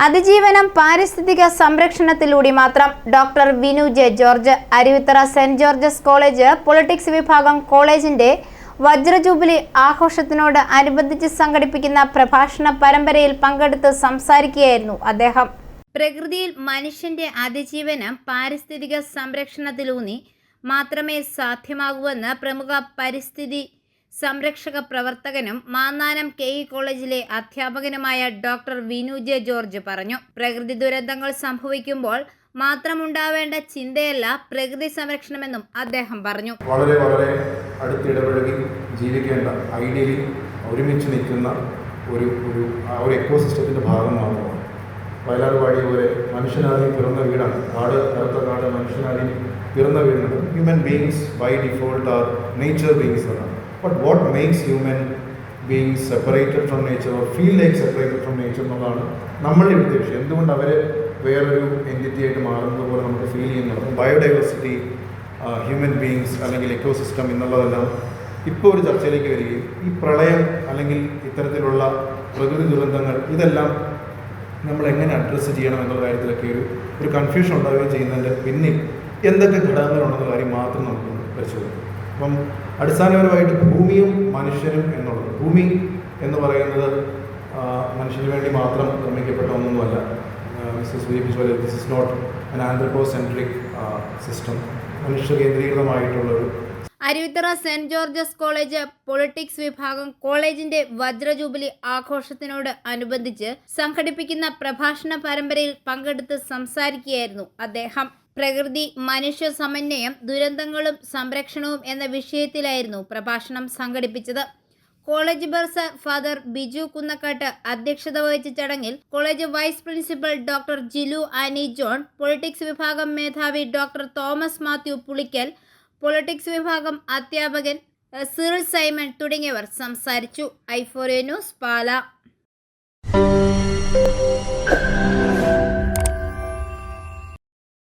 അതിജീവനം പാരിസ്ഥിതിക സംരക്ഷണത്തിലൂടെ മാത്രം doctor Vinu J George Aruvithura saint George's college politics വിഭാഗം കോളേജിന്റെ വജ്രജൂബിലി ആഘോഷത്തിനോട് അനുബന്ധിച്ച് സംഘടിപ്പിക്കുന്ന പ്രഭാഷണ പരമ്പരയിൽ പങ്കെടുത്ത് സംസാരിക്കുകയായിരുന്നു അദ്ദേഹം. പ്രകൃതിയിൽ മനുഷ്യന്റെ അതിജീവനം പാരിസ്ഥിതിക സംരക്ഷണത്തിലൂന്നി മാത്രമേ സാധ്യമാകൂവെന്ന് പ്രമുഖ പരിസ്ഥിതി സംരക്ഷക പ്രവർത്തകനും മാന്നാനം കെ ഇ കോളേജിലെ അധ്യാപകനുമായ ഡോക്ടർ വിനു ജെ ജോർജ് പറഞ്ഞു. പ്രകൃതി ദുരന്തങ്ങൾ സംഭവിക്കുമ്പോൾ മാത്രമുണ്ടാവേണ്ട ചിന്തയല്ല പ്രകൃതി സംരക്ഷണമെന്നും അദ്ദേഹം പറഞ്ഞു. വളരെ വളരെ അടുത്തിടപഴകി ജീവിക്കേണ്ട ഐഡിയലി ഒരുമിച്ച് നിൽക്കുന്ന ഒരു ഒരു ആ ഒരു എക്കോസിസ്റ്റത്തിന്റെ ഭാഗം മാത്രമാണ്. വയലാർ പാടിയ പോലെ മനുഷ്യനാദ്യം പിറന്ന വീടാണ്. കാട് കറുത്ത കാട് മനുഷ്യനാദ്യം പിറന്ന വീടാണ്. Human beings by default are nature beings എന്നാണ് but what makes human being separated from nature feel like separated from nature എന്നുള്ളതാണ് നമ്മളുടെ ഇവിടുത്തെ വിഷയം എന്തുകൊണ്ട് അവർ വേറൊരു എന്റിറ്റി ആയിട്ട് മാറുന്നത് പോലെ നമുക്ക് ഫീൽ ചെയ്യുന്നുണ്ട് ബയോഡൈവേഴ്സിറ്റി ഹ്യൂമൻ ബീങ്സ് അല്ലെങ്കിൽ എക്കോസിസ്റ്റം എന്നുള്ളതെല്ലാം ഇപ്പോൾ ഒരു ചർച്ചയിലേക്ക് വരികയും ഈ പ്രളയം അല്ലെങ്കിൽ ഇത്തരത്തിലുള്ള പ്രകൃതി ദുരന്തങ്ങൾ ഇതെല്ലാം നമ്മൾ എങ്ങനെ അഡ്രസ്സ് ചെയ്യണം എന്നുള്ള കാര്യത്തിലൊക്കെ ഒരു ഒരു കൺഫ്യൂഷൻ ഉണ്ടാവുകയും ചെയ്യുന്നതിന്റെ പിന്നിൽ എന്തൊക്കെ ഘടകങ്ങളുണ്ടെന്ന കാര്യം മാത്രം നമുക്ക് പരിശോധിക്കാം. അപ്പം അടിസ്ഥാനപരമായിട്ട് ഭൂമിയും മനുഷ്യനും എന്നുള്ളത്. ഭൂമി എന്ന് പറയുന്നത് മനുഷ്യന് വേണ്ടി മാത്രം നിർമ്മിക്കപ്പെട്ട ഒന്നൊന്നുമല്ല. മിസ്റ്റർ സൂചിപ്പിച്ച പോലെ this is not an anthropocentric system മനുഷ്യ കേന്ദ്രീകൃതമായിട്ടുള്ള ഒരു Aruvithura saint George's college politics വിഭാഗം കോളേജിന്റെ വജ്രജൂബിലി ആഘോഷത്തിനോട് അനുബന്ധിച്ച് സംഘടിപ്പിക്കുന്ന പ്രഭാഷണ പരമ്പരയിൽ പങ്കെടുത്ത് സംസാരിക്കുകയായിരുന്നു അദ്ദേഹം. പ്രകൃതി മനുഷ്യ സമന്വയം ദുരന്തങ്ങളും സംരക്ഷണവും എന്ന വിഷയത്തിലായിരുന്നു പ്രഭാഷണം സംഘടിപ്പിച്ചത്. College bursar father Biju Kunnakkattu അധ്യക്ഷത വഹിച്ച ചടങ്ങിൽ college vice principal doctor Jilu Annie John politics വിഭാഗം മേധാവി doctor Thomas Mathew Pulickal politics വിഭാഗം അധ്യാപകൻ സിറിൽ സൈമൺ തുടങ്ങിയവർ സംസാരിച്ചു. ഐഫോറിയ ന്യൂസ് പാല.